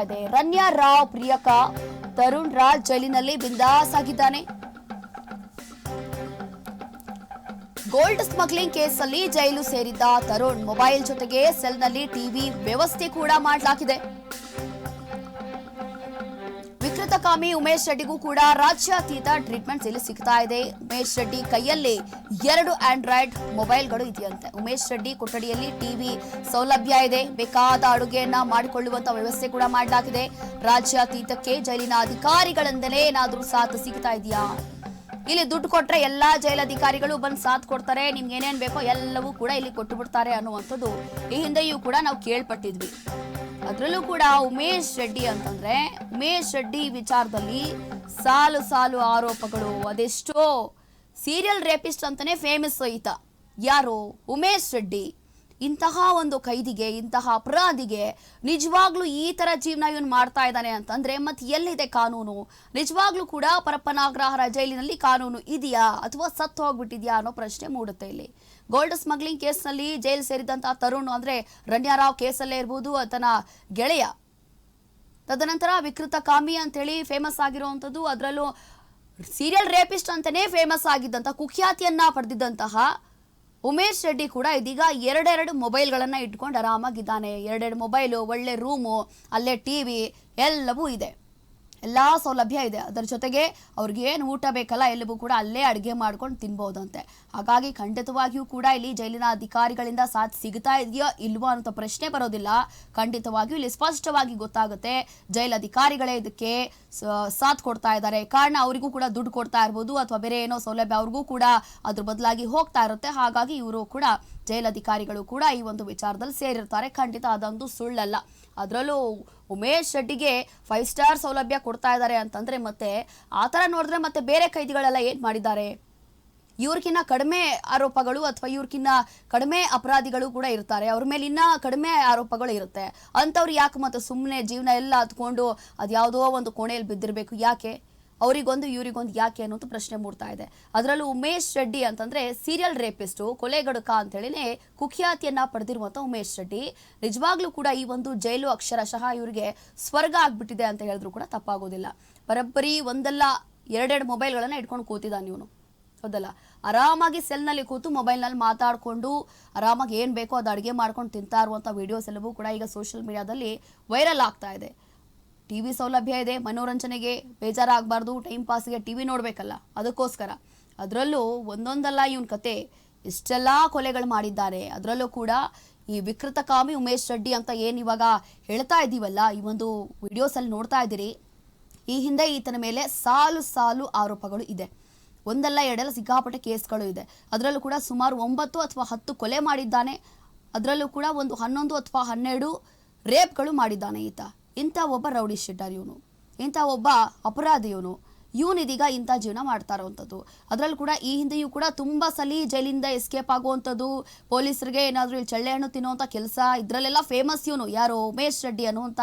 ಇದೆ ರನ್ಯಾ ರಾವ್ ಪ್ರಿಯಕ ತರುಣ್ ರಾಜ್ ಜೈಲಿನಲ್ಲಿ ಬಿಂದಾಸ್ ಆಗಿದ್ದಾನೆ ಗೋಲ್ಡ್ ಸ್ಮಗ್ಲಿಂಗ್ ಕೇಸಲ್ಲಿ ಜೈಲು ಸೇರಿದ್ದ ತರುಣ್ ಮೊಬೈಲ್ ಜೊತೆಗೆ ಸೆಲ್ನಲ್ಲಿ ಟಿವಿ ವ್ಯವಸ್ಥೆ ಕೂಡ ಮಾಡಲಾಗಿದೆ. ವಿಕೃತಕಾಮಿ ಉಮೇಶ್ ರೆಡ್ಡಿಗೂ ಕೂಡ ರಾಜ್ಯಾತೀತ ಟ್ರೀಟ್ಮೆಂಟ್ ಇಲ್ಲಿ ಸಿಗ್ತಾ ಇದೆ. ಉಮೇಶ್ ರೆಡ್ಡಿ ಕೈಯಲ್ಲಿ ಎರಡು ಆಂಡ್ರಾಯ್ಡ್ ಮೊಬೈಲ್ಗಳು ಇದೆಯಂತೆ. ಉಮೇಶ್ ರೆಡ್ಡಿ ಕೊಠಡಿಯಲ್ಲಿ ಟಿವಿ ಸೌಲಭ್ಯ ಇದೆ. ಬೇಕಾದ ಅಡುಗೆಯನ್ನ ಮಾಡಿಕೊಳ್ಳುವಂತ ವ್ಯವಸ್ಥೆ ಕೂಡ ಮಾಡಲಾಗಿದೆ. ರಾಜ್ಯಾತೀತಕ್ಕೆ ಜೈಲಿನ ಅಧಿಕಾರಿಗಳಿಂದಲೇ ಏನಾದರೂ ಸಾಥ್ ಸಿಗ್ತಾ ಇದೆಯಾ? ಇಲ್ಲಿ ದುಡ್ಡು ಕೊಟ್ರೆ ಎಲ್ಲಾ ಜೈಲಧಿಕಾರಿಗಳು ಬಂದು ಸಾಥ್ ಕೊಡ್ತಾರೆ. ನಿಮ್ಗೆ ಏನೇನ್ ಬೇಕೋ ಎಲ್ಲವೂ ಕೂಡ ಇಲ್ಲಿ ಕೊಟ್ಟು ಬಿಡ್ತಾರೆ ಅನ್ನುವಂಥದ್ದು ಈ ಹಿಂದೆಯೂ ಕೂಡ ನಾವು ಕೇಳ್ಪಟ್ಟಿದ್ವಿ. ಅದರಲ್ಲೂ ಕೂಡ ಉಮೇಶ್ ರೆಡ್ಡಿ ಅಂತಂದ್ರೆ ಉಮೇಶ್ ರೆಡ್ಡಿ ವಿಚಾರದಲ್ಲಿ ಸಾಲು ಸಾಲು ಆರೋಪಗಳು, ಅದೆಷ್ಟೋ ಸೀರಿಯಲ್ ರೇಪಿಸ್ಟ್ ಅಂತಾನೆ ಫೇಮಸ್ ಈತ. ಯಾರು? ಉಮೇಶ್ ರೆಡ್ಡಿ. ಇಂತಹ ಒಂದು ಕೈದಿಗೆ, ಇಂತಹ ಅಪರಾಧಿಗೆ ನಿಜವಾಗ್ಲೂ ಈ ತರ ಜೀವನ ಇವನು ಮಾಡ್ತಾ ಇದ್ದಾನೆ ಅಂತಂದ್ರೆ ಮತ್ತೆ ಎಲ್ಲಿದೆ ಕಾನೂನು? ನಿಜವಾಗ್ಲೂ ಕೂಡ ಪರಪ್ಪನಾಗ್ರಹರ ಜೈಲಿನಲ್ಲಿ ಕಾನೂನು ಇದೆಯಾ ಅಥವಾ ಸತ್ತು ಹೋಗ್ಬಿಟ್ಟಿದ್ಯಾ ಅನ್ನೋ ಪ್ರಶ್ನೆ ಮೂಡುತ್ತೆ ಇಲ್ಲಿ. ಗೋಲ್ಡ್ ಸ್ಮಗ್ಲಿಂಗ್ ಕೇಸ್ನಲ್ಲಿ ಜೈಲು ಸೇರಿದಂತಹ ತರುಣ್ ಅಂದ್ರೆ ರಣ್ಯಾರಾವ್ ಕೇಸಲ್ಲೇ ಇರಬಹುದು ಆತನ ಗೆಳೆಯ. ತದನಂತರ ವಿಕೃತ ಕಾಮಿ ಅಂತೇಳಿ ಫೇಮಸ್ ಆಗಿರುವಂಥದ್ದು, ಅದರಲ್ಲೂ ಸೀರಿಯಲ್ ರೇಪಿಸ್ಟ್ ಅಂತಾನೆ ಫೇಮಸ್ ಆಗಿದ್ದಂತಹ, ಕುಖ್ಯಾತಿಯನ್ನ ಪಡೆದಿದ್ದಂತಹ ಉಮೇಶ್ ರೆಡ್ಡಿ ಕೂಡ ಇದೀಗ ಎರಡೆರಡು ಮೊಬೈಲ್ಗಳನ್ನು ಇಟ್ಕೊಂಡು ಆರಾಮಾಗಿದ್ದಾನೆ. ಎರಡೆರಡು ಮೊಬೈಲು, ಒಳ್ಳೆ ರೂಮು ಅಲ್ಲೇ ಟಿವಿ ಎಲ್ಲವೂ ಇದೆ. ಎಲ್ಲ ಸೌಲಭ್ಯ ಇದೆ. ಅದರ ಜೊತೆಗೆ ಅವ್ರಿಗೆ ಏನು ಊಟ ಬೇಕಲ್ಲ ಎಲ್ಲವೂ ಕೂಡ ಅಲ್ಲೇ ಅಡುಗೆ ಮಾಡ್ಕೊಂಡು ತಿನ್ಬೋದಂತೆ. ಹಾಗಾಗಿ ಖಂಡಿತವಾಗಿಯೂ ಕೂಡ ಇಲ್ಲಿ ಜೈಲಿನ ಅಧಿಕಾರಿಗಳಿಂದ ಸಾಥ್ ಸಿಗ್ತಾ ಇದೆಯೋ ಇಲ್ವೋ ಅಂತ ಪ್ರಶ್ನೆ ಬರೋದಿಲ್ಲ. ಖಂಡಿತವಾಗಿಯೂ ಇಲ್ಲಿ ಸ್ಪಷ್ಟವಾಗಿ ಗೊತ್ತಾಗುತ್ತೆ. ಜೈಲ್ ಅಧಿಕಾರಿಗಳೇ ಇದಕ್ಕೆ ಸಾಥ್ ಕೊಡ್ತಾ ಇದ್ದಾರೆ. ಕಾರಣ ಅವರಿಗೂ ಕೂಡ ದುಡ್ಡು ಕೊಡ್ತಾ ಇರ್ಬೋದು ಅಥವಾ ಬೇರೆ ಏನೋ ಸೌಲಭ್ಯ ಅವ್ರಿಗೂ ಕೂಡ ಅದ್ರ ಬದಲಾಗಿ ಹೋಗ್ತಾ ಇರುತ್ತೆ. ಹಾಗಾಗಿ ಇವರು ಕೂಡ ಜೈಲಧಿಕಾರಿಗಳು ಕೂಡ ಈ ಒಂದು ವಿಚಾರದಲ್ಲಿ ಸೇರಿರ್ತಾರೆ. ಖಂಡಿತ ಅದೊಂದು ಸುಳ್ಳಲ್ಲ. ಅದರಲ್ಲೂ ಉಮೇಶ್ ಶೆಟ್ಟಿಗೆ ಫೈವ್ ಸ್ಟಾರ್ ಸೌಲಭ್ಯ ಕೊಡ್ತಾ ಇದ್ದಾರೆ ಅಂತಂದ್ರೆ ಮತ್ತೆ ಆ ಥರ ನೋಡಿದ್ರೆ ಮತ್ತೆ ಬೇರೆ ಕೈದಿಗಳೆಲ್ಲ ಏನು ಮಾಡಿದ್ದಾರೆ? ಇವ್ರಕಿನ್ನ ಕಡಿಮೆ ಆರೋಪಗಳು ಅಥವಾ ಇವ್ರಕಿನ್ನ ಕಡಿಮೆ ಅಪರಾಧಿಗಳು ಕೂಡ ಇರ್ತಾರೆ. ಅವ್ರ ಮೇಲೆ ಇನ್ನ ಕಡಿಮೆ ಆರೋಪಗಳು ಇರುತ್ತೆ. ಅಂಥವ್ರು ಯಾಕೆ ಮತ್ತೆ ಸುಮ್ಮನೆ ಜೀವನ ಎಲ್ಲ ಹತ್ಕೊಂಡು ಅದ್ಯಾವುದೋ ಒಂದು ಕೋಣೆಯಲ್ಲಿ ಬಿದ್ದಿರಬೇಕು? ಯಾಕೆ? ಅವರಿಗೊಂದು, ಇವರಿಗೊಂದು ಯಾಕೆ ಅನ್ನೋದು ಪ್ರಶ್ನೆ ಮೂಡ್ತಾ ಇದೆ. ಅದರಲ್ಲೂ ಉಮೇಶ್ ರೆಡ್ಡಿ ಅಂತಂದ್ರೆ ಸೀರಿಯಲ್ ರೇಪಿಸ್ಟು ಕೊಲೆಗಡುಕ ಅಂತೇಳಿನೇ ಕುಖ್ಯಾತಿಯನ್ನ ಪಡೆದಿರುವಂತ ಉಮೇಶ್ ರೆಡ್ಡಿ. ನಿಜವಾಗ್ಲೂ ಕೂಡ ಈ ಒಂದು ಜೈಲು ಅಕ್ಷರಶಃ ಇವರಿಗೆ ಸ್ವರ್ಗ ಆಗ್ಬಿಟ್ಟಿದೆ ಅಂತ ಹೇಳಿದ್ರು ಕೂಡ ತಪ್ಪಾಗೋದಿಲ್ಲ. ಬರೋಬ್ಬರಿ ಒಂದಲ್ಲ, ಎರಡೆರಡು ಮೊಬೈಲ್ಗಳನ್ನ ಇಟ್ಕೊಂಡು ಕೂತಿದ್ದಾನೆ ಇವನು. ಹೌದಲ್ಲ? ಆರಾಮಾಗಿ ಸೆಲ್ನಲ್ಲಿ ಕೂತು ಮೊಬೈಲ್ನಲ್ಲಿ ಮಾತಾಡಿಕೊಂಡು, ಆರಾಮಾಗಿ ಏನು ಬೇಕೋ ಅದು ಅಡುಗೆ ಮಾಡ್ಕೊಂಡು ತಿಂತಾ ಇರುವಂಥ ವಿಡಿಯೋಸ್ ಎಲ್ಲವೂ ಕೂಡ ಈಗ ಸೋಷಿಯಲ್ ಮೀಡಿಯಾದಲ್ಲಿ ವೈರಲ್ ಆಗ್ತಾ ಇದೆ. ಟಿ ವಿ ಸೌಲಭ್ಯ ಇದೆ, ಮನೋರಂಜನೆಗೆ ಬೇಜಾರಾಗಬಾರ್ದು ಟೈಮ್ ಪಾಸ್ಗೆ ಟಿ ವಿ ನೋಡಬೇಕಲ್ಲ, ಅದಕ್ಕೋಸ್ಕರ. ಅದರಲ್ಲೂ ಒಂದೊಂದಲ್ಲ ಇವನ ಕತೆ, ಇಷ್ಟೆಲ್ಲ ಕೊಲೆಗಳು ಮಾಡಿದ್ದಾರೆ. ಅದರಲ್ಲೂ ಕೂಡ ಈ ವಿಕೃತಕಾಮಿ ಉಮೇಶ್ ರೆಡ್ಡಿ ಅಂತ ಏನು ಇವಾಗ ಹೇಳ್ತಾ ಇದ್ದೀವಲ್ಲ, ಈ ಒಂದು ವಿಡಿಯೋಸಲ್ಲಿ ನೋಡ್ತಾ ಇದ್ದೀರಿ, ಈ ಹಿಂದೆ ಈತನ ಮೇಲೆ ಸಾಲು ಸಾಲು ಆರೋಪಗಳು ಇದೆ. ಒಂದಲ್ಲ ಎರಡಲ್ಲ ಸಿಕ್ಕಾಪಟ್ಟೆ ಕೇಸ್ಗಳು ಇದೆ. ಅದರಲ್ಲೂ ಕೂಡ ಸುಮಾರು ಒಂಬತ್ತು ಅಥವಾ ಹತ್ತು ಕೊಲೆ ಮಾಡಿದ್ದಾನೆ. ಅದರಲ್ಲೂ ಕೂಡ ಒಂದು ಹನ್ನೊಂದು ಅಥವಾ ಹನ್ನೆರಡು ರೇಪ್ಗಳು ಮಾಡಿದ್ದಾನೆ ಈತ. ಇಂಥ ಒಬ್ಬ ರೌಡಿ ಶೆಟ್ಟರ್ ಇವನು. ಇಂಥ ಒಬ್ಬ ಅಪರಾಧಿ ಇವನು. ಇವನಿದೀಗ ಇಂಥ ಜೀವನ ಮಾಡ್ತಾ ಇರೋವಂಥದ್ದು ಅದರಲ್ಲೂ ಕೂಡ ಈ ಹಿಂದೆಯೂ ಕೂಡ ತುಂಬ ಸಲಿ ಜೈಲಿಂದ ಎಸ್ಕೇಪ್ ಆಗುವಂಥದ್ದು. ಪೊಲೀಸರಿಗೆ ಏನಾದರೂ ಇಲ್ಲಿ ಚಳ್ಳೆ ಹಣ್ಣು ತಿನ್ನುವಂಥ ಕೆಲಸ, ಇದರಲ್ಲೆಲ್ಲ ಫೇಮಸ್ ಇವನು. ಯಾರು? ಉಮೇಶ್ ರೆಡ್ಡಿ ಅನ್ನುವಂಥ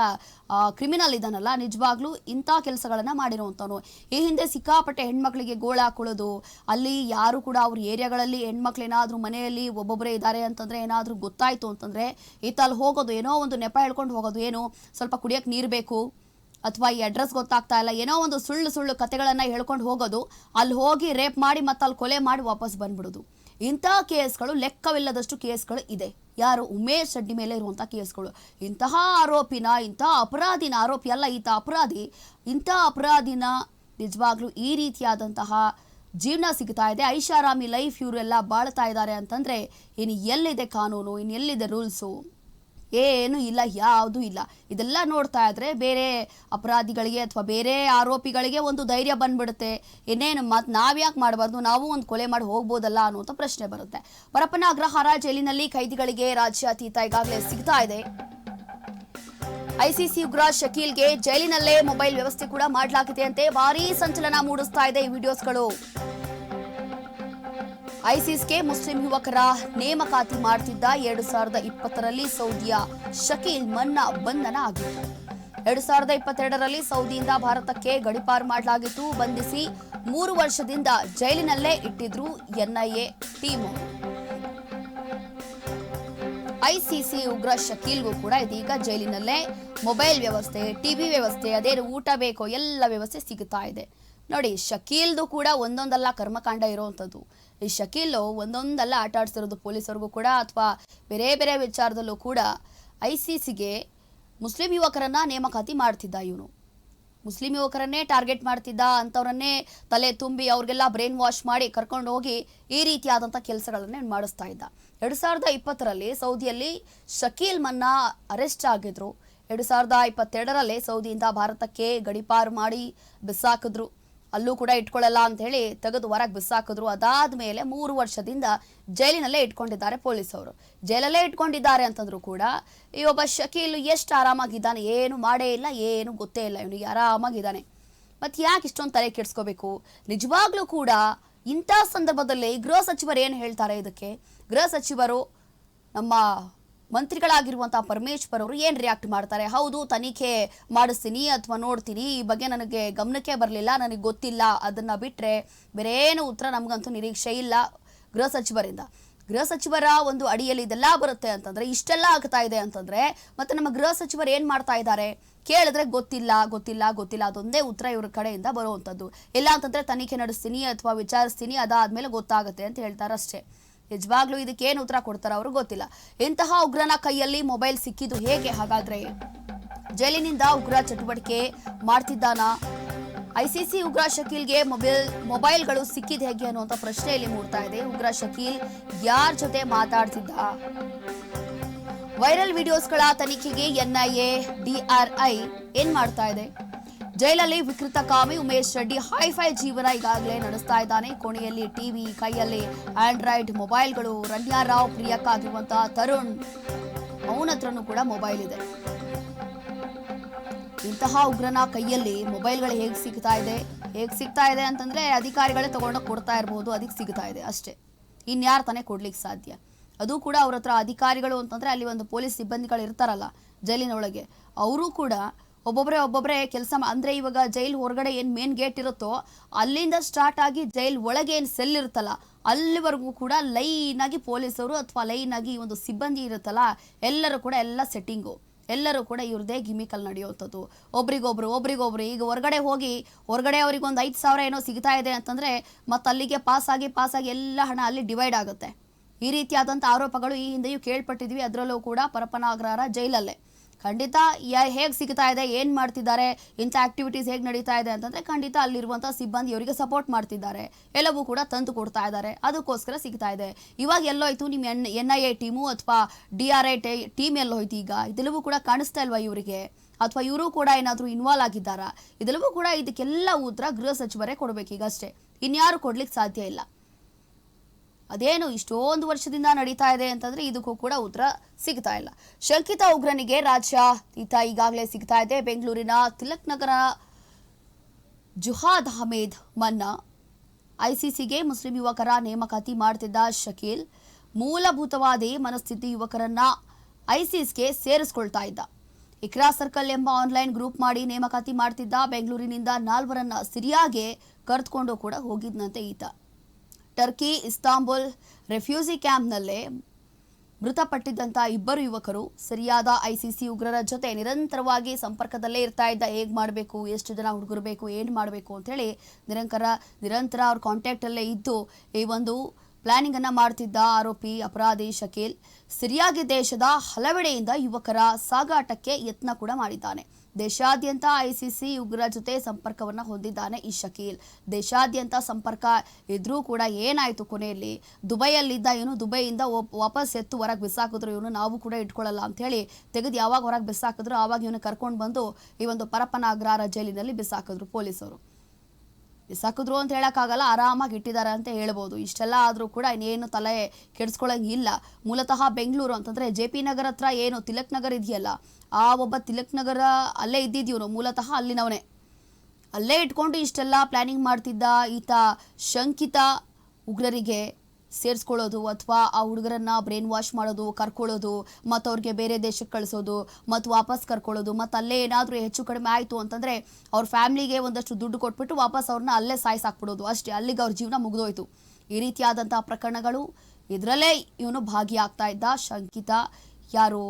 ಕ್ರಿಮಿನಲ್ ಇದ್ದಾನಲ್ಲ, ನಿಜವಾಗ್ಲೂ ಇಂಥ ಕೆಲಸಗಳನ್ನು ಮಾಡಿರುವಂಥವನು ಈ ಹಿಂದೆ ಸಿಕ್ಕಾಪಟ್ಟೆ ಹೆಣ್ಮಕ್ಳಿಗೆ ಗೋಳ ಹಾಕೊಳ್ಳೋದು, ಅಲ್ಲಿ ಯಾರು ಕೂಡ ಅವ್ರ ಏರಿಯಾಗಳಲ್ಲಿ ಹೆಣ್ಮಕ್ಳು ಏನಾದರೂ ಮನೆಯಲ್ಲಿ ಒಬ್ಬೊಬ್ಬರೇ ಇದ್ದಾರೆ ಅಂತಂದರೆ ಏನಾದರೂ ಗೊತ್ತಾಯಿತು ಅಂತಂದರೆ ಈತ ಅಲ್ಲಿ ಹೋಗೋದು ಏನೋ ಒಂದು ನೆಪ ಹೇಳ್ಕೊಂಡು ಹೋಗೋದು ಏನು? ಸ್ವಲ್ಪ ಕುಡಿಯೋಕ್ಕೆ ನೀರು ಬೇಕು? ಅಥವಾ ಈ ಅಡ್ರೆಸ್ ಗೊತ್ತಾಗ್ತಾ ಇಲ್ಲ, ಏನೋ ಒಂದು ಸುಳ್ಳು ಸುಳ್ಳು ಕತೆಗಳನ್ನು ಹೇಳ್ಕೊಂಡು ಹೋಗೋದು, ಅಲ್ಲಿ ಹೋಗಿ ರೇಪ್ ಮಾಡಿ ಮತ್ತೆ ಅಲ್ಲಿ ಕೊಲೆ ಮಾಡಿ ವಾಪಸ್ ಬಂದ್ಬಿಡೋದು. ಇಂಥ ಕೇಸ್ಗಳು, ಲೆಕ್ಕವಿಲ್ಲದಷ್ಟು ಕೇಸ್ಗಳು ಇದೆ. ಯಾರು? ಉಮೇಶ್ ಶೆಡ್ಡಿ ಮೇಲೆ ಇರುವಂಥ ಕೇಸ್ಗಳು. ಇಂತಹ ಆರೋಪಿನ ಇಂತಹ ಅಪರಾಧಿನ, ಆರೋಪಿ ಅಲ್ಲ, ಈತ ಅಪರಾಧಿ, ಇಂಥ ಅಪರಾಧಿನ ನಿಜವಾಗ್ಲೂ ಈ ರೀತಿಯಾದಂತಹ ಜೀವನ ಸಿಗ್ತಾ ಇದೆ. ಐಷಾರಾಮಿ ಲೈಫ್ ಇವರೆಲ್ಲ ಬಾಳ್ತಾ ಇದ್ದಾರೆ ಅಂತಂದ್ರೆ, ಇನ್ನು ಎಲ್ಲಿದೆ ಕಾನೂನು? ಇನ್ನು ಎಲ್ಲಿದೆ ರೂಲ್ಸು? ಏನು ಇಲ್ಲ, ಯಾವುದೂ ಇಲ್ಲ. ಇದೆಲ್ಲ ನೋಡ್ತಾ ಇದ್ರೆ ಬೇರೆ ಅಪರಾಧಿಗಳಿಗೆ ಅಥವಾ ಬೇರೆ ಆರೋಪಿಗಳಿಗೆ ಒಂದು ಧೈರ್ಯ ಬಂದ್ಬಿಡುತ್ತೆ. ಇನ್ನೇನು ಮತ್ ನಾವ್ಯಾಕೆ ಮಾಡಬಾರ್ದು, ನಾವು ಒಂದು ಕೊಲೆ ಮಾಡಿ ಹೋಗ್ಬೋದಲ್ಲ ಅನ್ನುವಂಥ ಪ್ರಶ್ನೆ ಬರುತ್ತೆ. ಪರಪ್ಪನ ಅಗ್ರಹಾರ ಜೈಲಿನಲ್ಲಿ ಕೈದಿಗಳಿಗೆ ರಾಜ್ಯಾತೀತ ಈಗಾಗಲೇ ಸಿಗ್ತಾ ಇದೆ. ಐಸಿಸಿ ಉಗ್ರ ಶಕೀಲ್ಗೆ ಜೈಲಿನಲ್ಲೇ ಮೊಬೈಲ್ ವ್ಯವಸ್ಥೆ ಕೂಡ ಮಾಡಲಾಗಿದೆ ಅಂತೆ ಭಾರೀ ಸಂಚಲನ ಮೂಡಿಸ್ತಾ ಇದೆ ಈ ವಿಡಿಯೋಸ್ಗಳು. ಐಸಿಸ್ಗೆ ಮುಸ್ಲಿಂ ಯುವಕರ ನೇಮಕಾತಿ ಮಾಡ್ತಿದ್ದ ಎರಡು ಸಾವಿರದ ಇಪ್ಪತ್ತರಲ್ಲಿ ಸೌದಿಯ ಶಕೀಲ್ ಮನ್ನಾ ಬಂಧನ ಆಗಿತ್ತು. ಎರಡು ಸಾವಿರದ ಇಪ್ಪತ್ತೆರಡರಲ್ಲಿ ಸೌದಿಯಿಂದ ಭಾರತಕ್ಕೆ ಗಡಿಪಾರು ಮಾಡಲಾಗಿತ್ತು. ಬಂಧಿಸಿ ಮೂರು ವರ್ಷದಿಂದ ಜೈಲಿನಲ್ಲೇ ಇಟ್ಟಿದ್ರು ಎನ್ಐಎ ಟೀಮ್. ಐಸಿಸಿ ಉಗ್ರ ಶಕೀಲ್ಗೂ ಕೂಡ ಇದೀಗ ಜೈಲಿನಲ್ಲೇ ಮೊಬೈಲ್ ವ್ಯವಸ್ಥೆ, ಟಿವಿ ವ್ಯವಸ್ಥೆ ಅದೇನು ಊಟ ಬೇಕೋ ಎಲ್ಲ ವ್ಯವಸ್ಥೆ ಸಿಗುತ್ತಾ ಇದೆ. ನೋಡಿ, ಶಕೀಲ್ದು ಕೂಡ ಒಂದೊಂದಲ್ಲ ಕರ್ಮಕಾಂಡ ಇರುವಂಥದ್ದು ಈ ಶಕೀಲು ಒಂದೊಂದಲ್ಲ ಆಟ ಆಡ್ಸಿರೋದು ಪೊಲೀಸರಿಗೂ ಕೂಡ ಅಥವಾ ಬೇರೆ ಬೇರೆ ವಿಚಾರದಲ್ಲೂ ಕೂಡ ಐ ಸಿ ಸಿಗೆ ಮುಸ್ಲಿಂ ಯುವಕರನ್ನ ನೇಮಕಾತಿ ಮಾಡ್ತಿದ್ದ ಇವನು. ಮುಸ್ಲಿಂ ಯುವಕರನ್ನೇ ಟಾರ್ಗೆಟ್ ಮಾಡ್ತಿದ್ದ ಅಂಥವರನ್ನೇ ತಲೆ ತುಂಬಿ ಅವ್ರಿಗೆಲ್ಲ ಬ್ರೈನ್ ವಾಶ್ ಮಾಡಿ ಕರ್ಕೊಂಡು ಹೋಗಿ ಈ ರೀತಿಯಾದಂಥ ಕೆಲಸಗಳನ್ನೇ ಮಾಡಿಸ್ತಾ ಇದ್ದ. ಎರಡು ಸಾವಿರದ ಇಪ್ಪತ್ತರಲ್ಲಿ ಸೌದಿಯಲ್ಲಿ ಶಕೀಲ್ ಮನ್ನಾ ಅರೆಸ್ಟ್ ಆಗಿದ್ರು. ಎರಡು ಸಾವಿರದ ಇಪ್ಪತ್ತೆರಡರಲ್ಲಿ ಸೌದಿಯಿಂದ ಭಾರತಕ್ಕೆ ಗಡಿಪಾರು ಮಾಡಿ ಬಿಸಾಕಿದ್ರು. ಅಲ್ಲೂ ಕೂಡ ಇಟ್ಕೊಳ್ಳಲ್ಲ ಅಂತ ಹೇಳಿ ತೆಗೆದು ಹೊರಗೆ ಬಿಸಾಕಿದ್ರು. ಅದಾದ ಮೇಲೆ ಮೂರು ವರ್ಷದಿಂದ ಜೈಲಿನಲ್ಲೇ ಇಟ್ಕೊಂಡಿದ್ದಾರೆ ಪೊಲೀಸ್ ಅವರು ಜೈಲಲ್ಲೇ ಇಟ್ಕೊಂಡಿದ್ದಾರೆ ಅಂತಂದ್ರು ಕೂಡ ಈ ಒಬ್ಬ ಶಕೀಲ್ ಎಷ್ಟು ಆರಾಮಾಗಿದ್ದಾನೆ, ಏನು ಮಾಡೇ ಇಲ್ಲ, ಏನು ಗೊತ್ತೇ ಇಲ್ಲ ಇವನಿಗೆ, ಆರಾಮಾಗಿದ್ದಾನೆ. ಮತ್ತೆ ಯಾಕೆ ಇಷ್ಟೊಂದು ತಲೆ ಕೆಡಿಸ್ಕೋಬೇಕು? ನಿಜವಾಗ್ಲೂ ಕೂಡ ಇಂಥ ಸಂದರ್ಭದಲ್ಲಿ ಗೃಹ ಸಚಿವರು ಏನು ಹೇಳ್ತಾರೆ ಇದಕ್ಕೆ? ಗೃಹ ಸಚಿವರು ನಮ್ಮ ಮಂತ್ರಿಗಳಾಗಿರುವಂತಹ ಪರಮೇಶ್ವರ್ ಅವರು ಏನು ರಿಯಾಕ್ಟ್ ಮಾಡ್ತಾರೆ? ಹೌದು, ತನಿಖೆ ಮಾಡಿಸ್ತೀನಿ ಅಥವಾ ನೋಡ್ತೀನಿ. ಈ ಬಗ್ಗೆ ನನಗೆ ಗಮನಕ್ಕೆ ಬರಲಿಲ್ಲ, ನನಗೆ ಗೊತ್ತಿಲ್ಲ. ಅದನ್ನ ಬಿಟ್ಟರೆ ಬೇರೇನು ಉತ್ತರ ನಮಗಂತೂ ನಿರೀಕ್ಷೆ ಇಲ್ಲ ಗೃಹ ಸಚಿವರಿಂದ. ಗೃಹ ಸಚಿವರ ಒಂದು ಅಡಿಯಲ್ಲಿ ಇದೆಲ್ಲ ಬರುತ್ತೆ ಅಂತಂದ್ರೆ, ಇಷ್ಟೆಲ್ಲ ಆಗ್ತಾ ಇದೆ ಅಂತಂದ್ರೆ, ಮತ್ತೆ ನಮ್ಮ ಗೃಹ ಸಚಿವರು ಏನ್ ಮಾಡ್ತಾ ಇದ್ದಾರೆ? ಕೇಳಿದ್ರೆ ಗೊತ್ತಿಲ್ಲ ಗೊತ್ತಿಲ್ಲ ಗೊತ್ತಿಲ್ಲ. ಅದೊಂದೇ ಉತ್ತರ ಇವ್ರ ಕಡೆಯಿಂದ ಬರುವಂಥದ್ದು ಇಲ್ಲ ಅಂತಂದ್ರೆ ತನಿಖೆ ನಡೆಸ್ತೀನಿ ಅಥವಾ ವಿಚಾರಿಸ್ತೀನಿ, ಅದಾದ್ಮೇಲೆ ಗೊತ್ತಾಗುತ್ತೆ ಅಂತ ಹೇಳ್ತಾರಷ್ಟೇ. ನಿಜವಾಗ್ಲೂ ಇದಕ್ಕೇನು ಉತ್ತರ ಕೊಡ್ತಾರೋ ಅವ್ರಿಗೆ ಗೊತ್ತಿಲ್ಲ. ಇಂತಹ ಉಗ್ರನ ಕೈಯಲ್ಲಿ ಮೊಬೈಲ್ ಸಿಕ್ಕಿದ್ದು ಹೇಗೆ? ಹಾಗಾದ್ರೆ ಜೈಲಿನಿಂದ ಉಗ್ರ ಚಟುವಟಿಕೆ ಮಾಡ್ತಿದ್ದಾನ? ಐಸಿಸಿ ಉಗ್ರ ಶಕೀಲ್ಗೆ ಮೊಬೈಲ್, ಮೊಬೈಲ್ಗಳು ಸಿಕ್ಕಿದ ಹೇಗೆ ಅನ್ನುವಂಥ ಪ್ರಶ್ನೆ ಇಲ್ಲಿ ಮೂಡ್ತಾ ಇದೆ. ಉಗ್ರ ಶಕೀಲ್ ಯಾರ ಜೊತೆ ಮಾತಾಡ್ತಿದ್ದ? ವೈರಲ್ ವಿಡಿಯೋಸ್ಗಳ ತನಿಖೆಗೆ ಎನ್ಐಎ ಡಿಆರ್ಐ ಏನ್ ಮಾಡ್ತಾ ಇದೆ? ಜೈಲಲ್ಲಿ ವಿಕೃತ ಕಾಮಿ ಉಮೇಶ್ ರೆಡ್ಡಿ ಹೈಫೈ ಜೀವನ ಈಗಾಗಲೇ ನಡೆಸ್ತಾ ಇದ್ದಾನೆ. ಕೋಣೆಯಲ್ಲಿ ಟಿವಿ, ಕೈಯಲ್ಲಿ ಆಂಡ್ರಾಯ್ಡ್ ಮೊಬೈಲ್ಗಳು. ರಣ್ಯಾ ರಾವ್ ಪ್ರಿಯಕ್ಕ ಆಗಿರುವಂತಹ ತರುಣ್ ಅವನ ಹತ್ರನೂ ಕೂಡ ಮೊಬೈಲ್ ಇದೆ. ಇಂತಹ ಉಗ್ರನ ಕೈಯಲ್ಲಿ ಮೊಬೈಲ್ಗಳು ಹೇಗೆ ಸಿಗ್ತಾ ಇದೆ? ಹೇಗೆ ಸಿಗ್ತಾ ಇದೆ ಅಂತಂದ್ರೆ ಅಧಿಕಾರಿಗಳೇ ತಗೊಂಡೋಗಿ ಕೊಡ್ತಾ ಇರಬಹುದು ಅದಕ್ಕೆ ಸಿಗ್ತಾ ಇದೆ ಅಷ್ಟೇ. ಇನ್ಯಾರು ತಾನೇ ಕೊಡ್ಲಿಕ್ಕೆ ಸಾಧ್ಯ? ಅದು ಕೂಡ ಅವ್ರ ಹತ್ರ ಅಧಿಕಾರಿಗಳು ಅಂತಂದ್ರೆ ಅಲ್ಲಿ ಒಂದು ಪೊಲೀಸ್ ಸಿಬ್ಬಂದಿಗಳು ಇರ್ತಾರಲ್ಲ ಜೈಲಿನ ಒಳಗೆ ಅವರು ಕೂಡ ಒಬ್ಬೊಬ್ಬರೇ ಒಬ್ಬೊಬ್ಬರೇ ಕೆಲಸ ಅಂದ್ರೆ ಇವಾಗ ಜೈಲ್ ಹೊರಗಡೆ ಏನು ಮೇನ್ ಗೇಟ್ ಇರುತ್ತೋ ಅಲ್ಲಿಂದ ಸ್ಟಾರ್ಟ್ ಆಗಿ ಜೈಲ್ ಒಳಗೆ ಏನು ಸೆಲ್ ಇರುತ್ತಲ್ಲ, ಅಲ್ಲಿವರೆಗೂ ಕೂಡ ಲೈನ್ ಆಗಿ ಪೊಲೀಸರು ಅಥವಾ ಲೈನ್ ಆಗಿ ಒಂದು ಸಿಬ್ಬಂದಿ ಇರುತ್ತಲ್ಲ, ಎಲ್ಲರೂ ಕೂಡ ಎಲ್ಲ ಸೆಟ್ಟಿಂಗು ಎಲ್ಲರೂ ಕೂಡ ಇವ್ರದೇ ಗಿಮಿಕಲ್ ನಡೆಯುವಂಥದ್ದು. ಒಬ್ರಿಗೊಬ್ರು ಒಬ್ರಿಗೊಬ್ರು ಈಗ ಹೊರಗಡೆ ಹೋಗಿ, ಹೊರಗಡೆ ಅವ್ರಿಗೆ ಒಂದು ಐದು ಸಾವಿರ ಏನೋ ಸಿಗ್ತಾ ಇದೆ ಅಂತಂದ್ರೆ ಮತ್ತೆ ಅಲ್ಲಿಗೆ ಪಾಸ್ ಆಗಿ ಪಾಸ್ ಆಗಿ ಎಲ್ಲ ಹಣ ಅಲ್ಲಿ ಡಿವೈಡ್ ಆಗುತ್ತೆ. ಈ ರೀತಿಯಾದಂಥ ಆರೋಪಗಳು ಈ ಹಿಂದೆಯೂ ಕೇಳ್ಪಟ್ಟಿದ್ವಿ, ಅದರಲ್ಲೂ ಕೂಡ ಪರಪನಾಗ್ರಹರ ಜೈಲಲ್ಲೇ. ಖಂಡಿತ ಹೇಗೆ ಸಿಗ್ತಾ ಇದೆ, ಏನು ಮಾಡ್ತಿದ್ದಾರೆ, ಇಂಥ ಆಕ್ಟಿವಿಟೀಸ್ ಹೇಗೆ ನಡೀತಾ ಇದೆ ಅಂತಂದ್ರೆ ಖಂಡಿತ ಅಲ್ಲಿರುವಂಥ ಸಿಬ್ಬಂದಿ ಅವರಿಗೆ ಸಪೋರ್ಟ್ ಮಾಡ್ತಿದ್ದಾರೆ. ಎಲ್ಲವೂ ಕೂಡ ತಂದು ಕೊಡ್ತಾ ಇದ್ದಾರೆ. ಅದಕ್ಕೋಸ್ಕರ ಸಿಗ್ತಾ ಇದೆ. ಇವಾಗ ಎಲ್ಲೋಯ್ತು, ನಿಮ್ಮ N N I A team ಅಥವಾ ಡಿ ಆರ್ ಐ ಟೀಮ್ ಎಲ್ಲೋಯ್ತು ಈಗ. ಇದೆಲ್ಲವೂ ಕೂಡ ಕಾಣಿಸ್ತಾ ಇಲ್ವಾ ಇವರಿಗೆ? ಅಥವಾ ಇವರು ಕೂಡ ಏನಾದರೂ ಇನ್ವಾಲ್ವ್ ಆಗಿದ್ದಾರಾ? ಇದೆಲ್ಲವೂ ಕೂಡ ಇದಕ್ಕೆಲ್ಲ ಉತ್ತರ ಗೃಹ ಸಚಿವರೇ ಕೊಡಬೇಕು ಅಷ್ಟೇ. ಇನ್ಯಾರು ಕೊಡ್ಲಿಕ್ಕೆ ಸಾಧ್ಯ ಇಲ್ಲ. ಅದೇನು ಇಷ್ಟೊಂದು ವರ್ಷದಿಂದ ನಡೀತಾ ಇದೆ ಅಂತಂದ್ರೆ ಇದಕ್ಕೂ ಕೂಡ ಉತ್ತರ ಸಿಗ್ತಾ ಇಲ್ಲ. ಶಂಕಿತ ಉಗ್ರನಿಗೆ ರಾಜ್ಯ ಈತ ಈಗಾಗಲೇ ಸಿಗ್ತಾ ಇದೆ. ಬೆಂಗಳೂರಿನ ತಿಲಕ್ ನಗರ ಜುಹಾದ್ ಅಹಮೇದ್ ಮನ್ನಾ ಐಸಿಸಿಗೆ ಮುಸ್ಲಿಂ ಯುವಕರ ನೇಮಕಾತಿ ಮಾಡ್ತಿದ್ದ ಶಕೀಲ್ ಮೂಲಭೂತವಾದಿ ಮನಸ್ಥಿತಿ ಯುವಕರನ್ನ ಐಸಿಸ್ಗೆ ಸೇರಿಸ್ಕೊಳ್ತಾ ಇದ್ದ. ಇಕ್ರಾ ಸರ್ಕಲ್ ಎಂಬ ಆನ್ಲೈನ್ ಗ್ರೂಪ್ ಮಾಡಿ ನೇಮಕಾತಿ ಮಾಡ್ತಿದ್ದ. ಬೆಂಗಳೂರಿನಿಂದ ನಾಲ್ವರನ್ನ ಸಿರಿಯಾಗೆ ಕರೆದುಕೊಂಡು ಕೂಡ ಹೋಗಿದ್ನಂತೆ ಈತ. ಟರ್ಕಿ, ಇಸ್ತಾಂಬುಲ್ ರೆಫ್ಯೂಸಿ ಕ್ಯಾಂಪ್ನಲ್ಲೇ ಮೃತಪಟ್ಟಿದ್ದಂಥ ಇಬ್ಬರು ಯುವಕರು ಸರಿಯಾದ ಐಸಿಸಿ ಉಗ್ರರ ಜೊತೆ ನಿರಂತರವಾಗಿ ಸಂಪರ್ಕದಲ್ಲೇ ಇರ್ತಾ ಇದ್ದ ಹೇಗೆ ಮಾಡಬೇಕು, ಎಷ್ಟು ಜನ ಹುಡುಗರು ಬೇಕು, ಏನು ಮಾಡಬೇಕು ಅಂತೇಳಿ ನಿರಂತರ ನಿರಂತರ ಅವ್ರ ಕಾಂಟ್ಯಾಕ್ಟಲ್ಲೇ ಇದ್ದು ಈ ಒಂದು ಪ್ಲಾನಿಂಗ್ ಅನ್ನ ಮಾಡುತ್ತಿದ್ದ ಆರೋಪಿ ಅಪರಾಧಿ ಶಕೀಲ್ ಸರಿಯಾಗಿ ದೇಶದ ಹಲವೆಡೆಯಿಂದ ಯುವಕರ ಸಾಗಾಟಕ್ಕೆ ಯತ್ನ ಕೂಡ ಮಾಡಿದ್ದಾನೆ. ದೇಶಾದ್ಯಂತ ಐಸಿಸಿ ಉಗ್ರ ಜೊತೆ ಸಂಪರ್ಕವನ್ನ ಹೊಂದಿದ್ದಾನೆ ಈ ಶಕೀಲ್. ದೇಶಾದ್ಯಂತ ಸಂಪರ್ಕ ಇದ್ರೂ ಕೂಡ ಏನಾಯ್ತು ಕೊನೆಯಲ್ಲಿ? ದುಬೈಯಲ್ಲಿದ್ದ ಇವನು ದುಬೈಯಿಂದ ವಾಪಸ್ ಎತ್ತು ಹೊರಗೆ ಬಿಸಾಕಿದ್ರು ಇವನು, ನಾವು ಕೂಡ ಇಟ್ಕೊಳ್ಳಲ್ಲ ಅಂತ ಹೇಳಿ ತೆಗೆದು ಯಾವಾಗ ಹೊರಗೆ ಬಿಸಾಕಿದ್ರು, ಆವಾಗ ಇವನು ಕರ್ಕೊಂಡು ಬಂದು ಈ ಒಂದು ಪರಪ್ಪನ ಅಗ್ರಹಾರ ಜೈಲಿನಲ್ಲಿ ಬಿಸಾಕಿದ್ರು ಪೊಲೀಸರು. ಬಿಸಾಕಿದ್ರು ಅಂತ ಹೇಳೋಕ್ಕಾಗಲ್ಲ, ಆರಾಮಾಗಿ ಇಟ್ಟಿದ್ದಾರೆ ಅಂತ ಹೇಳ್ಬೋದು. ಇಷ್ಟೆಲ್ಲ ಆದರೂ ಕೂಡ ಇನ್ನೇನು ತಲೆ ಕೆಡಿಸ್ಕೊಳ್ಳೋಂಗಿಲ್ಲ ಮೂಲತಃ ಬೆಂಗಳೂರು ಅಂತಂದ್ರೆ ಜೆ ಪಿ ನಗರ ಹತ್ರ ಏನು ತಿಲಕ್ ನಗರ್ ಇದೆಯಲ್ಲ, ಆ ಒಬ್ಬ ತಿಲಕ್ ನಗರ ಅಲ್ಲೇ ಇದ್ದಿದ್ದೀವನು, ಮೂಲತಃ ಅಲ್ಲಿನವನೇ. ಅಲ್ಲೇ ಇಟ್ಕೊಂಡು ಇಷ್ಟೆಲ್ಲ ಪ್ಲಾನಿಂಗ್ ಮಾಡ್ತಿದ್ದ ಈತ ಶಂಕಿತ ಉಗ್ರರಿಗೆ ಸೇರಿಸ್ಕೊಳ್ಳೋದು ಅಥವಾ ಆ ಹುಡುಗರನ್ನ ಬ್ರೈನ್ ವಾಶ್ ಮಾಡೋದು, ಕರ್ಕೊಳ್ಳೋದು, ಮತ್ತು ಅವ್ರಿಗೆ ಬೇರೆ ದೇಶಕ್ಕೆ ಕಳಿಸೋದು, ಮತ್ತು ವಾಪಸ್ ಕರ್ಕೊಳ್ಳೋದು, ಮತ್ತು ಅಲ್ಲೇ ಏನಾದರೂ ಹೆಚ್ಚು ಕಡಿಮೆ ಆಯಿತು ಅಂತಂದರೆ ಅವ್ರ ಫ್ಯಾಮ್ಲಿಗೆ ಒಂದಷ್ಟು ದುಡ್ಡು ಕೊಟ್ಬಿಟ್ಟು ವಾಪಸ್ ಅವ್ರನ್ನ ಅಲ್ಲೇ ಸಾಯಿಸಾಕ್ಬಿಡೋದು. ಅಷ್ಟೇ, ಅಲ್ಲಿಗೆ ಅವ್ರ ಜೀವನ ಮುಗಿದೋಯ್ತು. ಈ ರೀತಿಯಾದಂಥ ಪ್ರಕರಣಗಳು ಇದರಲ್ಲೇ ಇವನು ಭಾಗಿಯಾಗ್ತಾ ಇದ್ದ. ಶಂಕಿತ ಯಾರು,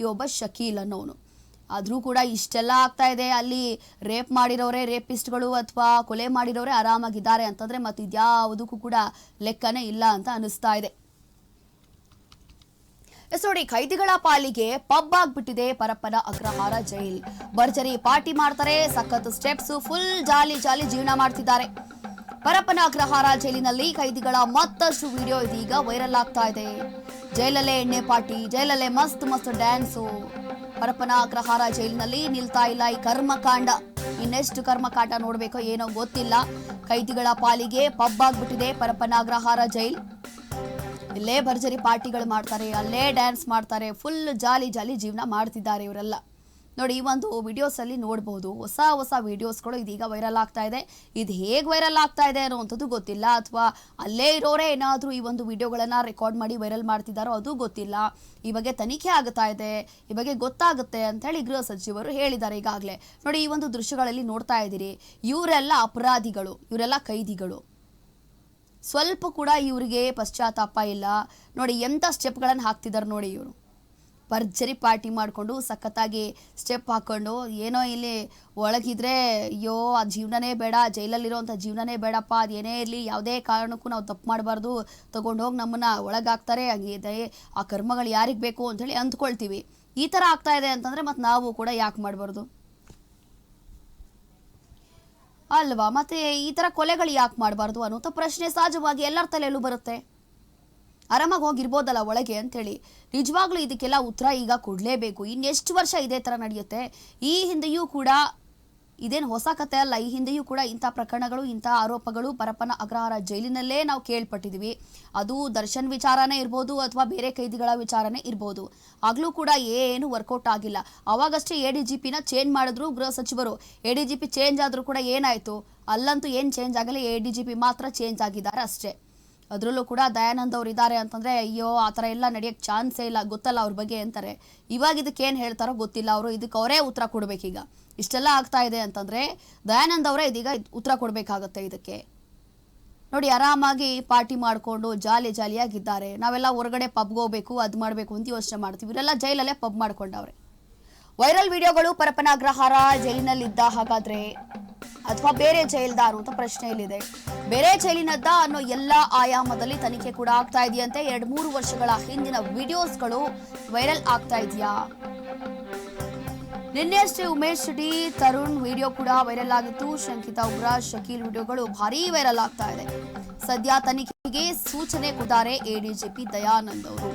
ಈ ಒಬ್ಬ ಶಕೀಲ್ ಅನ್ನೋನು ಆದರೂ ಕೂಡ ಇಷ್ಟೆಲ್ಲ ಆಗ್ತಾ ಇದೆ. ಅಲ್ಲಿ ರೇಪ್ ಮಾಡಿರೋರೆ ರೇಪಿಸ್ಟ್ಗಳು ಅಥವಾ ಕೊಲೆ ಮಾಡಿರೋರೆ ಆರಾಮಾಗಿದ್ದಾರೆ ಅಂತಂದ್ರೆ ಮತ್ತೆ ಇದ್ಯಾವುದಕ್ಕೂ ಕೂಡ ಲೆಕ್ಕನೇ ಇಲ್ಲ ಅಂತ ಅನಿಸ್ತಾ ಇದೆ. ಎಸ್ ನೋಡಿ ಖೈದಿಗಳ ಪಾಲಿಗೆ ಪಬ್ ಆಗ್ಬಿಟ್ಟಿದೆ ಪರಪ್ಪನ ಅಗ್ರಹಾರ ಜೈಲ್. ಭರ್ಜರಿ ಪಾರ್ಟಿ ಮಾಡ್ತಾರೆ, ಸಖತ್ ಸ್ಟೆಪ್ಸ್ ಫುಲ್ ಜಾಲಿ ಜಾಲಿ ಜೀವನ ಮಾಡ್ತಿದ್ದಾರೆ. ಪರಪ್ಪನ ಅಗ್ರಹಾರ ಜೈಲಿನಲ್ಲಿ ಖೈದಿಗಳ ಮತ್ತಷ್ಟು ವಿಡಿಯೋ ಇದೀಗ ವೈರಲ್ ಆಗ್ತಾ ಇದೆ. ಜೈಲಲ್ಲೇ ಎಣ್ಣೆ ಪಾರ್ಟಿ, ಜೈಲಲ್ಲೇ ಮಸ್ತ್ ಮಸ್ತ್ ಡ್ಯಾನ್ಸು. ಪರಪ್ಪನ ಅಗ್ರಹಾರ ಜೈಲಿನಲ್ಲಿ ನಿಲ್ತಾ ಇಲ್ಲ ಈ ಕರ್ಮಕಾಂಡ. ಇನ್ನೆಷ್ಟು ಕರ್ಮಕಾಂಡ ನೋಡಬೇಕೋ ಏನೋ ಗೊತ್ತಿಲ್ಲ. ಕೈದಿಗಳ ಪಾಲಿಗೆ ಪಬ್ ಆಗ್ಬಿಟ್ಟಿದೆ ಪರಪ್ಪನ ಅಗ್ರಹಾರ ಜೈಲ್. ಇಲ್ಲೇ ಭರ್ಜರಿ ಪಾರ್ಟಿಗಳು ಮಾಡ್ತಾರೆ, ಅಲ್ಲೇ ಡ್ಯಾನ್ಸ್ ಮಾಡ್ತಾರೆ, ಫುಲ್ ಜಾಲಿ ಜಾಲಿ ಜೀವನ ಮಾಡ್ತಿದ್ದಾರೆ ಇವರೆಲ್ಲ. ನೋಡಿ, ಈ ಒಂದು ವಿಡಿಯೋಸ್ ಅಲ್ಲಿ ನೋಡಬಹುದು ಹೊಸ ಹೊಸ ವಿಡಿಯೋಸ್ಗಳು ಇದೀಗ ವೈರಲ್ ಆಗ್ತಾ ಇದೆ. ಇದು ಹೇಗೆ ವೈರಲ್ ಆಗ್ತಾ ಇದೆ ಅನ್ನೋವಂಥದ್ದು ಗೊತ್ತಿಲ್ಲ. ಅಥವಾ ಅಲ್ಲೇ ಇರೋರೇ ಏನಾದರೂ ಈ ಒಂದು ವಿಡಿಯೋಗಳನ್ನ ರೆಕಾರ್ಡ್ ಮಾಡಿ ವೈರಲ್ ಮಾಡ್ತಿದ್ದಾರೋ ಅದು ಗೊತ್ತಿಲ್ಲ. ಈ ಬಗ್ಗೆ ತನಿಖೆ ಆಗ್ತಾ ಇದೆ, ಈ ಬಗ್ಗೆ ಗೊತ್ತಾಗುತ್ತೆ ಅಂತ ಹೇಳಿ ಗೃಹ ಸಚಿವರು ಹೇಳಿದ್ದಾರೆ ಈಗಾಗಲೇ. ನೋಡಿ, ಈ ಒಂದು ದೃಶ್ಯಗಳಲ್ಲಿ ನೋಡ್ತಾ ಇದ್ದೀರಿ, ಇವರೆಲ್ಲ ಅಪರಾಧಿಗಳು, ಇವರೆಲ್ಲ ಕೈದಿಗಳು. ಸ್ವಲ್ಪ ಕೂಡ ಇವರಿಗೆ ಪಶ್ಚಾತ್ತಾಪ ಇಲ್ಲ. ನೋಡಿ, ಎಂಥ ಸ್ಟೆಪ್ಗಳನ್ನು ಹಾಕ್ತಿದ್ದಾರೆ ನೋಡಿ ಇವರು. ಭರ್ಜರಿ ಪಾರ್ಟಿ ಮಾಡಿಕೊಂಡು ಸಖತ್ತಾಗಿ ಸ್ಟೆಪ್ ಹಾಕ್ಕೊಂಡು ಏನೋ ಇಲ್ಲಿ ಒಳಗಿದ್ರೆ, ಅಯ್ಯೋ ಆ ಜೀವನನೇ ಬೇಡ ಜೈಲಲ್ಲಿರೋಂಥ ಜೀವನನೇ ಬೇಡಪ್ಪ, ಅದು ಏನೇ ಇರಲಿ, ಯಾವುದೇ ಕಾರಣಕ್ಕೂ ನಾವು ತಪ್ಪು ಮಾಡಬಾರ್ದು, ತೊಗೊಂಡೋಗಿ ನಮ್ಮನ್ನು ಒಳಗಾಗ್ತಾರೆ ಹಂಗಿದೆ ಆ ಕರ್ಮಗಳು ಯಾರಿಗೆ ಬೇಕು ಅಂಥೇಳಿ ಅಂದ್ಕೊಳ್ತೀವಿ. ಈ ಥರ ಆಗ್ತಾ ಇದೆ ಅಂತಂದರೆ ಮತ್ತು ನಾವು ಕೂಡ ಯಾಕೆ ಮಾಡಬಾರ್ದು? ಅಲ್ವಾ? ಮತ್ತೆ ಈ ಥರ ಕೊಲೆಗಳು ಯಾಕೆ ಮಾಡಬಾರ್ದು ಅನ್ನೋಂಥ ಪ್ರಶ್ನೆ ಸಹಜವಾಗಿ ಎಲ್ಲರ ತಲೆಯಲ್ಲೂ ಬರುತ್ತೆ. ಆರಾಮಾಗಿ ಹೋಗಿರ್ಬೋದಲ್ಲ ಒಳಗೆ ಅಂತೇಳಿ. ನಿಜವಾಗ್ಲೂ ಇದಕ್ಕೆಲ್ಲ ಉತ್ತರ ಈಗ ಕೊಡಲೇಬೇಕು. ಇನ್ನೆಷ್ಟು ವರ್ಷ ಇದೇ ಥರ ನಡೆಯುತ್ತೆ? ಈ ಹಿಂದೆಯೂ ಕೂಡ ಇದೇನು ಹೊಸ ಕತೆ ಅಲ್ಲ. ಈ ಹಿಂದೆಯೂ ಕೂಡ ಇಂಥ ಪ್ರಕರಣಗಳು, ಇಂಥ ಆರೋಪಗಳು ಪರಪ್ಪನ ಅಗ್ರಹಾರ ಜೈಲಿನಲ್ಲೇ ನಾವು ಕೇಳ್ಪಟ್ಟಿದ್ದೀವಿ ಅದು ದರ್ಶನ್ ವಿಚಾರನೇ ಇರ್ಬೋದು ಅಥವಾ ಬೇರೆ ಕೈದಿಗಳ ವಿಚಾರನೇ ಇರ್ಬೋದು. ಆಗಲೂ ಕೂಡ ಏನು ವರ್ಕೌಟ್ ಆಗಿಲ್ಲ. ಅವಾಗಷ್ಟೇ ಎ ಡಿ ಜಿ ಪಿನ ಚೇಂಜ್ ಮಾಡಿದ್ರು ಗೃಹ ಸಚಿವರು. A D G P change ಆದರೂ ಕೂಡ ಏನಾಯಿತು? ಅಲ್ಲಂತೂ ಏನು ಚೇಂಜ್ ಆಗಲಿ ಎ ಡಿ ಜಿ ಪಿ ಮಾತ್ರ ಚೇಂಜ್ ಆಗಿದ್ದಾರೆ ಅಷ್ಟೇ. ಅದರಲ್ಲೂ ಕೂಡ ದಯಾನಂದ್ ಅವ್ರು ಇದ್ದಾರೆ ಅಂತಂದ್ರೆ, ಅಯ್ಯೋ, ಆ ಥರ ಎಲ್ಲ ನಡೆಯೋಕ್ಕೆ ಚಾನ್ಸೇ ಇಲ್ಲ, ಗೊತ್ತಲ್ಲ ಅವ್ರ ಬಗ್ಗೆ ಅಂತಾರೆ. ಇವಾಗ ಇದಕ್ಕೆ ಏನು ಹೇಳ್ತಾರೋ ಗೊತ್ತಿಲ್ಲ ಅವರು, ಇದಕ್ಕೆ ಅವರೇ ಉತ್ತರ ಕೊಡಬೇಕೀಗ. ಇಷ್ಟೆಲ್ಲ ಆಗ್ತಾ ಇದೆ ಅಂತಂದ್ರೆ, ದಯಾನಂದ್ ಅವರೇ ಇದೀಗ ಉತ್ತರ ಕೊಡಬೇಕಾಗತ್ತೆ ಇದಕ್ಕೆ. ನೋಡಿ, ಆರಾಮಾಗಿ ಪಾರ್ಟಿ ಮಾಡಿಕೊಂಡು ಜಾಲಿ ಜಾಲಿಯಾಗಿದ್ದಾರೆ. ನಾವೆಲ್ಲ ಹೊರಗಡೆ ಪಬ್ಗೆ ಹೋಗ್ಬೇಕು, ಅದು ಮಾಡಬೇಕು ಅಂತ ಯೋಚನೆ ಮಾಡ್ತೀವಿ. ಇವರೆಲ್ಲ ಜೈಲಲ್ಲೇ ಪಬ್ ಮಾಡ್ಕೊಂಡವ್ರೆ. ವೈರಲ್ ವಿಡಿಯೋಗಳು ಪರಪನ ಅಗ್ರಹಾರ ಜೈಲಿನಲ್ಲಿದ್ದ ಹಾಗಾದ್ರೆ. ಅಥವಾ ಬೇರೆ ಜೈಲ್ದಾರು ಅಂತ ಪ್ರಶ್ನೆಯಲ್ಲಿದೆ ಬೇರೆ ಜೈಲಿನದ್ದ ಅನ್ನೋ ಎಲ್ಲ ಆಯಾಮದಲ್ಲಿ ತನಿಖೆ ಕೂಡ ಆಗ್ತಾ ಇದೆಯಂತೆ. ಎರಡ್ ಮೂರು ವರ್ಷಗಳ ಹಿಂದಿನ ವಿಡಿಯೋಸ್ಗಳು ವೈರಲ್ ಆಗ್ತಾ ಇದೆಯಾ? ನಿನ್ನೆ ಅಷ್ಟೇ ಉಮೇಶ್ ಶೆಟ್ಟಿ ತರುಣ್ ವಿಡಿಯೋ ಕೂಡ ವೈರಲ್ ಆಗಿತ್ತು. ಶಂಕಿತ ಉಗ್ರ, ಶಕೀಲ್ ವಿಡಿಯೋಗಳು ಭಾರಿ ವೈರಲ್ ಆಗ್ತಾ ಇದೆ. ಸದ್ಯ ತನಿಖೆಗೆ ಸೂಚನೆ ಕೊಟ್ಟಾರೆ ಎಡಿಜಿಪಿ ದಯಾನಂದ್ ಅವರು.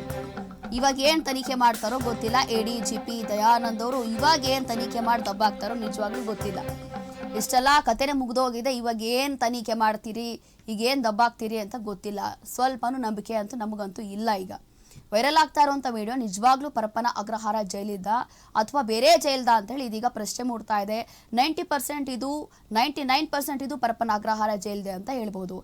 ಇವಾಗ ಏನ್ ತನಿಖೆ ಮಾಡ್ತಾರೋ ಗೊತ್ತಿಲ್ಲ. ಎಡಿಜಿಪಿ ದಯಾನಂದ್ ಅವರು ಇವಾಗ ಏನ್ ತನಿಖೆ ಮಾಡಿ ದಬ್ಬಾಕ್ತಾರೋ ನಿಜವಾಗ್ಲೂ ಗೊತ್ತಿಲ್ಲ. ಇಷ್ಟೆಲ್ಲ ಕತೆನೆ ಮುಗ್ದೋಗಿದೆ. ಇವಾಗ ಏನ್ ತನಿಖೆ ಮಾಡ್ತೀರಿ? ಈಗ ಏನ್ ದಬ್ಬಾಕ್ತೀರಿ ಅಂತ ಗೊತ್ತಿಲ್ಲ. ಸ್ವಲ್ಪನೂ ನಂಬಿಕೆ ಅಂತೂ ನಮಗಂತೂ ಇಲ್ಲ ಈಗ. ವೈರಲ್ ಆಗ್ತಾ ಇರುವಂಥ ವಿಡಿಯೋ ನಿಜವಾಗ್ಲೂ ಪರಪ್ಪನ ಅಗ್ರಹಾರ ಜೈಲಿದ್ದ ಅಥವಾ ಬೇರೆ ಜೈಲ್ದ ಅಂತೇಳಿ ಇದೀಗ ಪ್ರಶ್ನೆ ಮೂಡ್ತಾ ಇದೆ. ನೈಂಟಿ ಪರ್ಸೆಂಟ್ ಇದು, ನೈಂಟಿ ನೈನ್ ಪರ್ಸೆಂಟ್ ಇದು ಪರಪ್ಪನ ಅಗ್ರಹಾರ ಜೈಲಿದೆ ಅಂತ ಹೇಳ್ಬೋದು.